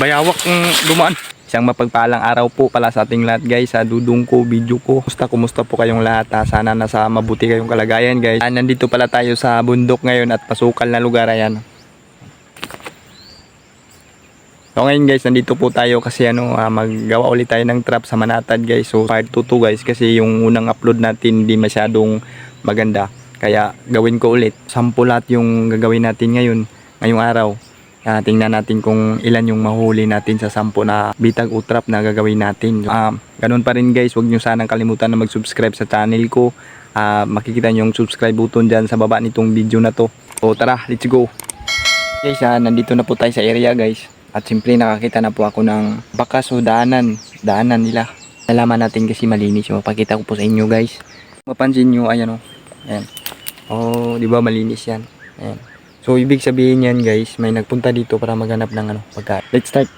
bayawak ng dumaan. Isang mapagpalang araw po pala sa ating lahat guys sa dudong ko, video ko. Kumusta, kumusta po kayong lahat? Ah, Sana nasa mabuti kayong kalagayan guys. Ah, nandito pala tayo sa bundok ngayon at pasukal na lugar ayan. So ngayon guys, nandito po tayo kasi ano, ah, maggawa ulit tayo ng trap sa Manatad guys. So part 2 to guys kasi yung unang upload natin hindi masyadong maganda. Kaya gawin ko ulit. Sampo lahat yung gagawin natin ngayon, ngayong araw. Ah, tingnan natin kung ilan yung mahuli natin sa sampo na bitag o trap na gagawin natin. Ah, ganun pa rin guys, huwag nyo sanang kalimutan na mag-subscribe sa channel ko. Ah, makikita nyo yung subscribe button dyan sa baba nitong video na to. So tara, let's go! Guys, ah, nandito na po tayo sa area guys. At simpre nakakita na po ako ng bakas o daanan. Daanan nila. Nalaman natin kasi malinis. So, mapakita ko po sa inyo guys. Mapansin nyo, ayan o. Ayan. Oh, di ba malinis yan. Ayan. So, ibig sabihin yan guys, may nagpunta dito para maghanap ng ano, pagkain. Let's start.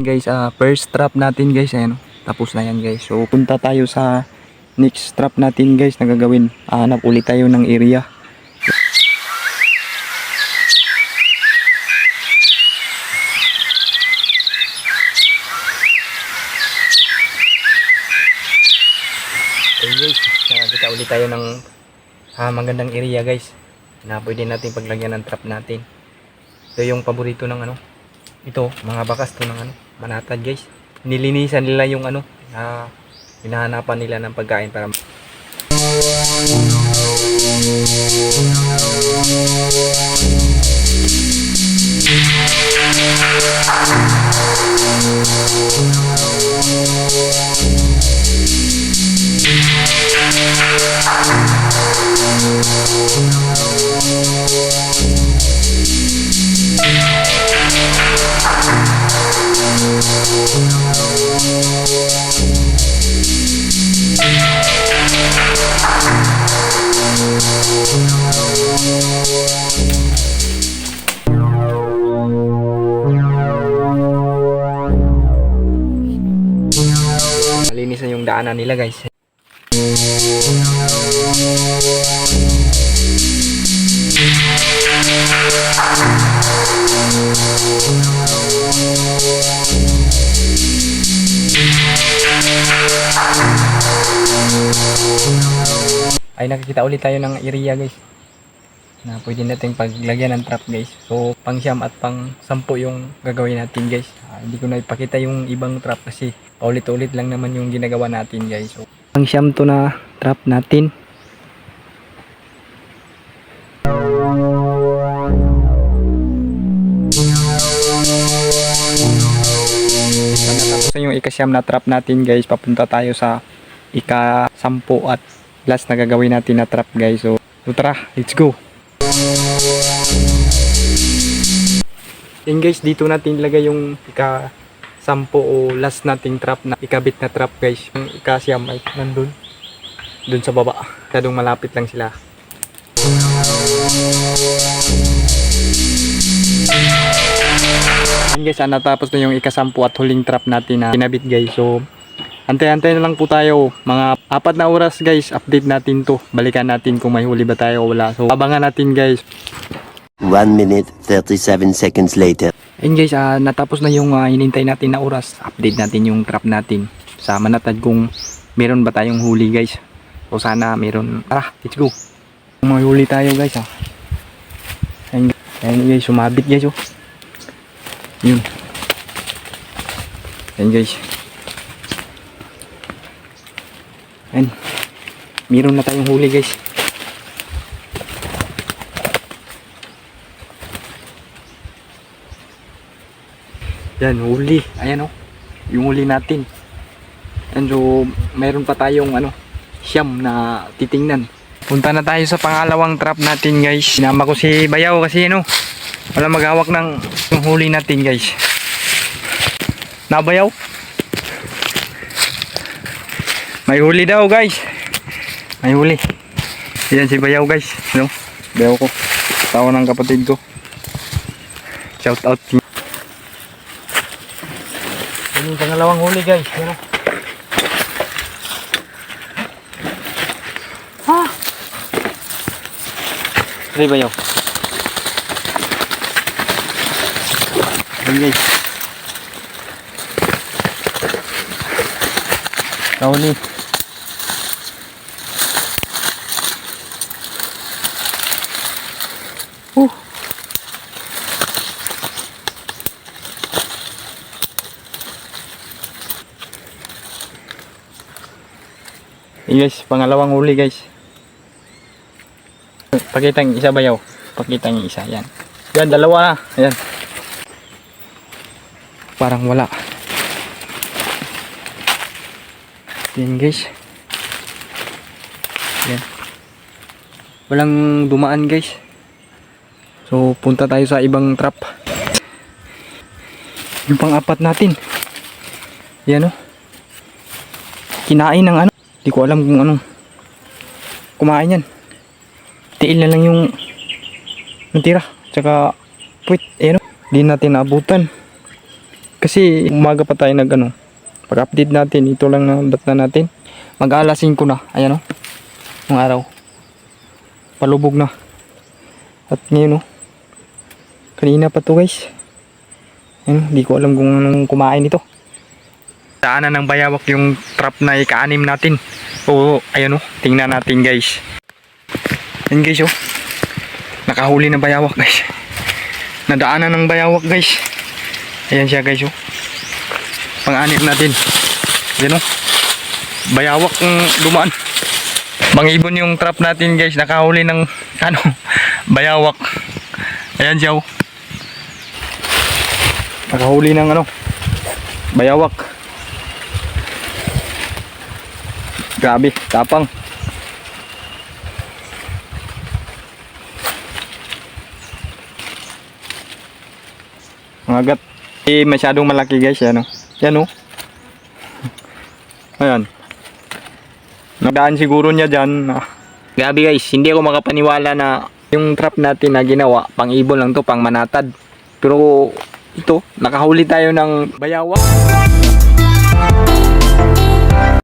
Yan guys, ah, first trap natin guys, ayan. Tapos na yan guys. So, punta tayo sa next trap natin guys na gagawin. Hanap ulit tayo ng area. Okay guys, nakakita ulit tayo ng ah, magandang area guys na pwede natin paglagyan ng trap natin. Ito yung paborito ng ano, ito, mga bakas to ng ano, manatad guys. Nilinisan nila yung ano, na hinahanapan nila ng pagkain para daanan nila guys. ay nakikita ulit tayo ng area guys na pwede natin paglagyan ng trap guys. So pang siyam at pang sampo yung gagawin natin guys. Ah, hindi ko na ipakita yung ibang trap kasi paulit-ulit lang naman yung ginagawa natin guys. So pang siyam to na trap natin. So, natapos na yung ikasyam na trap natin guys papunta tayo sa ika sampo at last na gagawin natin na trap guys. So, so tara let's go Yan guys, dito natin ilagay yung ika sampo o last nating trap na ikabit na trap guys. Yung ika siyam ay nandun. Dun sa baba. Kadong malapit lang sila. Yan guys, ah, natapos na yung ikasampu at huling trap natin na kinabit guys. So, antay-antay na lang po tayo. Mga apat na oras guys, update natin to. Balikan natin kung may huli ba tayo o wala. So, abangan natin guys. 1 minute 37 seconds later. Ayun guys, ah, natapos na yung ah, hinintay natin na oras. Update natin yung trap natin. Sa manatad kung meron ba tayong huli guys. O sana meron. Tara, let's go. May huli tayo guys ah. Ayun, ayun guys, sumabit guys oh. Yun. Ayun guys. Ayun. Meron na tayong huli guys. Yan, huli. Ayan oh. Yung huli natin. And so, mayroon pa tayong ano, siyam na titingnan. Punta na tayo sa pangalawang trap natin guys. Sinama ko si Bayaw kasi ano, wala maghawak ng yung huli natin guys. Nabayaw? May huli daw guys. May huli. Yan si Bayaw guys. Ano? Bayaw ko. Tawa ng kapatid ko. Shout out. Yung pangalawang huli guys. Ano? Ha? Ay Bayaw. Yan guys. Kauli. Hey guys, pangalawang huli guys. Pakita yung isa bayaw. Pakita yung isa, yan. Yan, dalawa na. Ayan. Parang wala. Yan guys. Yan. Walang dumaan guys. So punta tayo sa ibang trap. Yung pang-apat natin. Yan oh. Kinain ng ano. Di ko alam kung anong kumain yan. Tiil na lang yung natira. Tsaka puwit. Ayan oh. Di natin naabutan. Kasi umaga pa tayo nag ano. Pag-update natin, ito lang na dat na natin. Mag-aalasin ko na. Ayan o. Ng araw. Palubog na. At ngayon o. Kanina pa to guys. Ayan, di ko alam kung anong kumain ito. Daanan ng bayawak yung trap na ikaanim natin. Oo, ayan o. Tingnan natin guys. Ayan guys o. Nakahuli na bayawak guys. Nadaanan ng bayawak guys. Ayan siya guys o pang-anip natin. Yan o. Bayawak ang dumaan. Mangibon yung trap natin guys. Nakahuli ng ano, bayawak. Ayan siya o. Nakahuli ng ano, bayawak. Grabe, tapang. Mga gat. Eh, masyadong malaki guys. Yan o. Yan o. Ayan. Nagdaan siguro niya dyan. Grabe guys, hindi ako makapaniwala na yung trap natin na ginawa, pang ibon lang to, pang manatad. Pero ito, nakahuli tayo ng bayawa.